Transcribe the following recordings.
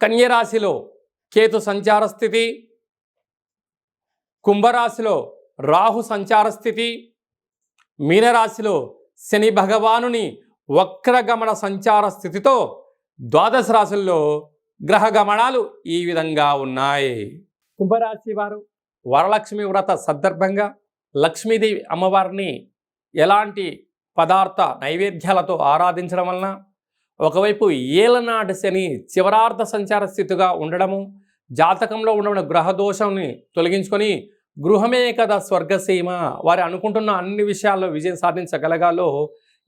కన్యరాశిలో కేతు సంచార స్థితి కుంభరాశిలో రాహు సంచార స్థితి మీనరాశిలో శని భగవానుని వక్రగమన సంచార స్థితితో ద్వాదశ రాశుల్లో గ్రహ గమనాలు ఈ విధంగా ఉన్నాయి. కుంభరాశి వారు వరలక్ష్మి వ్రత సందర్భంగా లక్ష్మీదేవి అమ్మవారిని ఎలాంటి పదార్థ నైవేద్యాలతో ఆరాధించడం వలన ఒకవైపు ఏలనాటి శని చివరార్థ సంచార స్థితిగా ఉండడము జాతకంలో ఉన్న గ్రహదోషంని తొలగించుకొని గృహమే కదా స్వర్గసీమ. వారు అనుకుంటున్న అన్ని విషయాల్లో విజయం సాధించగలగాలో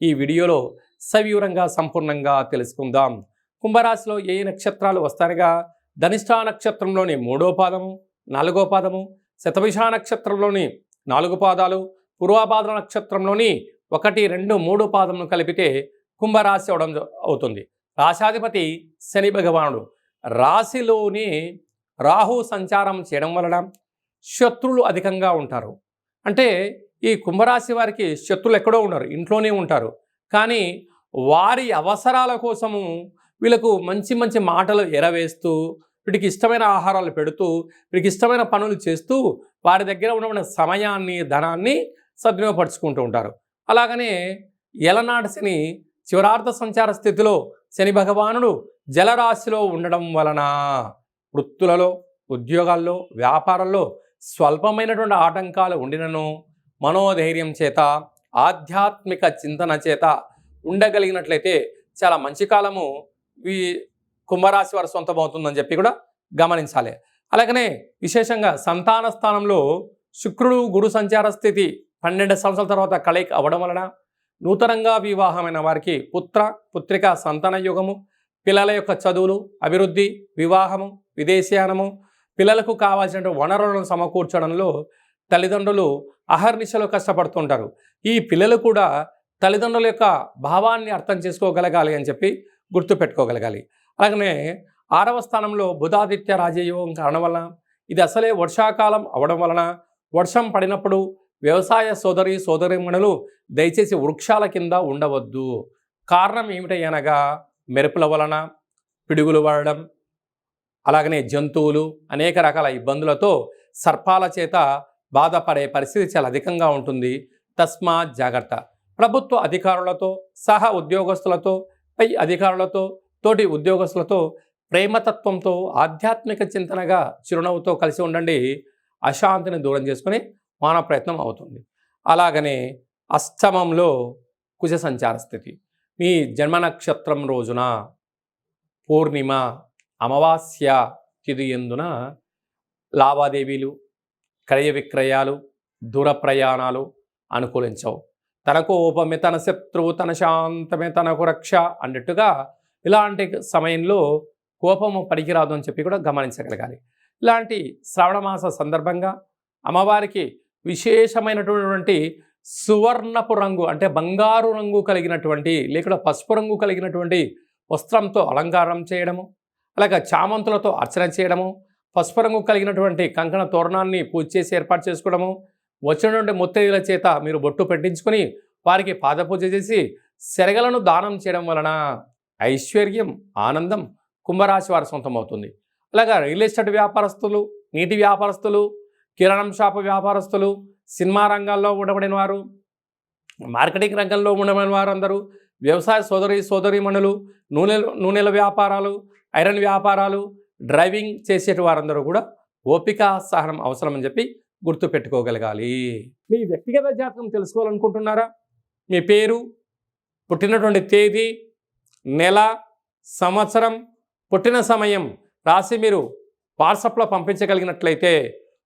ఈ వీడియోలో సవివరంగా సంపూర్ణంగా తెలుసుకుందాం. కుంభరాశిలో ఏ నక్షత్రాలు వస్తారుగా ధనిష్టా నక్షత్రంలోని మూడో పాదము నాలుగో పాదము శతభిష నక్షత్రంలోని నాలుగు పాదాలు పూర్వాపాద నక్షత్రంలోని ఒకటి రెండు మూడు పాదమును కలిపితే కుంభరాశి అవడం అవుతుంది. రాశాధిపతి శని భగవానుడు. రాశిలోని రాహు సంచారం చేయడం వలన శత్రులు అధికంగా ఉంటారు. అంటే ఈ కుంభరాశి వారికి శత్రులు ఎక్కడో ఉండరు ఇంట్లోనే ఉంటారు. కానీ వారి అవసరాల కోసము వీళ్ళకు మంచి మంచి మాటలు ఎరవేస్తూ వీటికి ఇష్టమైన ఆహారాలు పెడుతూ వీరికి ఇష్టమైన పనులు చేస్తూ వారి దగ్గర ఉన్న సమయాన్ని ధనాన్ని సద్వినియోగపరుచుకుంటూ ఉంటారు. అలాగనే ఎలనాటి చివరార్థ సంచార స్థితిలో శని భగవానుడు జలరాశిలో ఉండడం వలన వృత్తులలో ఉద్యోగాల్లో వ్యాపారంలో స్వల్పమైనటువంటి ఆటంకాలు ఉండినను మనోధైర్యం చేత ఆధ్యాత్మిక చింతన చేత ఉండగలిగినట్లయితే చాలా మంచి కాలము ఈ కుంభరాశి వారి సొంతం అవుతుందని చెప్పి కూడా గమనించాలి. అలాగనే విశేషంగా సంతాన స్థానంలో శుక్రుడు గురు సంచార స్థితి పన్నెండు సంవత్సరాల తర్వాత కలయిక అవ్వడం వలన నూతనంగా వివాహమైన వారికి పుత్ర పుత్రిక సంతాన యుగము పిల్లల యొక్క చదువులు అభివృద్ధి వివాహము విదేశీయానము పిల్లలకు కావాల్సిన వనరులను సమకూర్చడంలో తల్లిదండ్రులు అహర్నిశలో కష్టపడుతుంటారు. ఈ పిల్లలు కూడా తల్లిదండ్రుల యొక్క భావాన్ని అర్థం చేసుకోగలగాలి అని చెప్పి గుర్తుపెట్టుకోగలగాలి. అలాగనే ఆరవ స్థానంలో బుధాదిత్య రాజయోగం కారణం వలన ఇది అసలే వర్షాకాలం అవడం వలన వర్షం పడినప్పుడు వ్యవసాయ సోదరి సోదరిమణులు దయచేసి వృక్షాల కింద ఉండవద్దు. కారణం ఏమిటనగా మెరుపుల వలన పిడుగులు పడడం అలాగనే జంతువులు అనేక రకాల ఇబ్బందులతో సర్పాల చేత బాధపడే పరిస్థితి చాలా అధికంగా ఉంటుంది. తస్మాత్ జాగ్రత్త. ప్రభుత్వ అధికారులతో సహా ఉద్యోగస్తులతో పై అధికారులతో తోటి ఉద్యోగస్తులతో ప్రేమతత్వంతో ఆధ్యాత్మిక చింతనగా చిరునవ్వుతో కలిసి ఉండండి. అశాంతిని దూరం చేసుకుని మాన ప్రయత్నం అవుతుంది. అలాగనే అష్టమంలో కుజ సంచార స్థితి. మీ జన్మ నక్షత్రం రోజున పూర్ణిమ అమావాస్య తిథి ఎందున లావాదేవీలు క్రయ విక్రయాలు దూర ప్రయాణాలు అనుకూలించవు. తన కోపమే తన శత్రువు తన శాంతమే తనకు రక్ష అన్నట్టుగా ఇలాంటి సమయంలో కోపము పనికిరాదు అని చెప్పి కూడా గమనించగలగాలి. ఇలాంటి శ్రావణ మాస సందర్భంగా అమ్మవారికి విశేషమైనటువంటి సువర్ణపు రంగు అంటే బంగారు రంగు కలిగినటువంటి లేకుండా పసుపు రంగు కలిగినటువంటి వస్త్రంతో అలంకారం చేయడము అలాగే చామంతులతో అర్చన చేయడము పసుపు రంగు కలిగినటువంటి కంకణ తోరణాన్ని పూజ చేసి ఏర్పాటు చేసుకోవడము వచ్చినటువంటి ముత్తైదుల చేత మీరు బొట్టు పెట్టించుకొని వారికి పాదపూజ చేసి శరగలను దానం చేయడం వలన ఐశ్వర్యం ఆనందం కుంభరాశి వారి సొంతం అవుతుంది అలాగా రియల్ ఎస్టేట్ వ్యాపారస్తులు నీటి వ్యాపారస్తులు కిరాణం షాపు వ్యాపారస్తులు సినిమా రంగాల్లో ఉండబడిన వారు మార్కెటింగ్ రంగంలో ఉండబడిన వారందరూ వ్యవసాయ సోదరి సోదరిమణులు నూనె నూనెల వ్యాపారాలు ఐరన్ వ్యాపారాలు డ్రైవింగ్ చేసేటి వారందరూ కూడా ఓపిక సహనం అవసరం అని చెప్పి గుర్తుపెట్టుకోగలగాలి మీ వ్యక్తిగత జాతకం తెలుసుకోవాలనుకుంటున్నారా? మీ పేరు పుట్టినటువంటి తేదీ నెల సంవత్సరం పుట్టిన సమయం రాసి మీరు వాట్సాప్లో పంపించగలిగినట్లయితే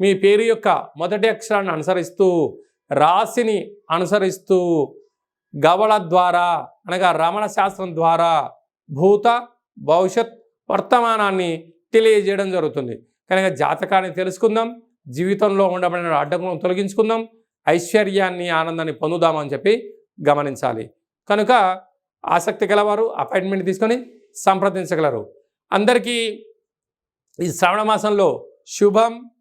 మీ పేరు యొక్క మొదటి అక్షరాన్ని అనుసరిస్తూ రాశిని అనుసరిస్తూ గవళ ద్వారా అనగా రమణ శాస్త్రం ద్వారా భూత భవిష్యత్ వర్తమానాన్ని తెలియజేయడం జరుగుతుంది. కనుక జాతకాన్ని తెలుసుకుందాం జీవితంలో ఉండబడిన అడ్డంకులను తొలగించుకుందాం ఐశ్వర్యాన్ని ఆనందాన్ని పొందుదామని చెప్పి గమనించాలి. కనుక ఆసక్తి గలవారు అపాయింట్మెంట్ తీసుకొని సంప్రదించగలరు. అందరికీ ఈ శ్రావణ మాసంలో శుభం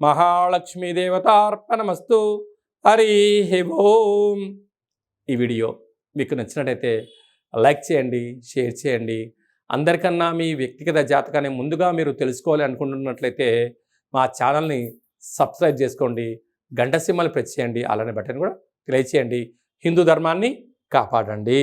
మహాలక్ష్మీదేవతార్పణమస్తు. హరి ఓం. ఈ వీడియో మీకు నచ్చినట్టయితే లైక్ చేయండి షేర్ చేయండి. అందరికన్నా మీ వ్యక్తిగత జాతకాన్ని ముందుగా మీరు తెలుసుకోవాలి అనుకుంటున్నట్లయితే మా ఛానల్ని సబ్స్క్రైబ్ చేసుకోండి గంట సింహలు ప్రెస్ చేయండి అలానే బటన్ కూడా తెలియచేయండి హిందూ ధర్మాన్ని కాపాడండి.